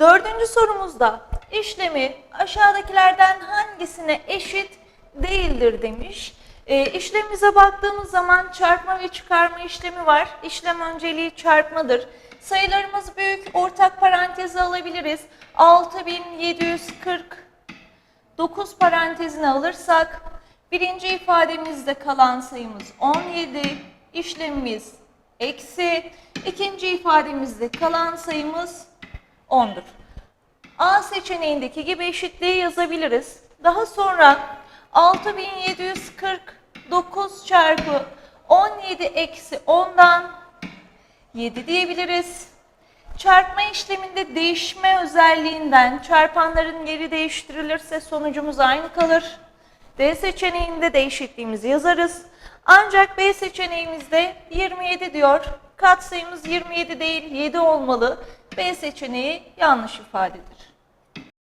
Dördüncü sorumuzda işlemi aşağıdakilerden hangisine eşit değildir demiş. E, işlemimize baktığımız zaman çarpma ve çıkarma işlemi var. İşlem önceliği çarpmadır. Sayılarımız büyük, ortak paranteze alabiliriz. 6749 parantezine alırsak birinci ifademizde kalan sayımız 17, işlemimiz eksi, ikinci ifademizde kalan sayımız 10'dur. A seçeneğindeki gibi eşitliği yazabiliriz. Daha sonra 6749 çarpı 17 eksi 10'dan 7 diyebiliriz. Çarpma işleminde değişme özelliğinden çarpanların yeri değiştirilirse sonucumuz aynı kalır. D seçeneğinde değişikliğimizi yazarız. Ancak B seçeneğimizde 27 diyor. Katsayımız 27 değil 7 olmalı. B seçeneği yanlış ifadedir.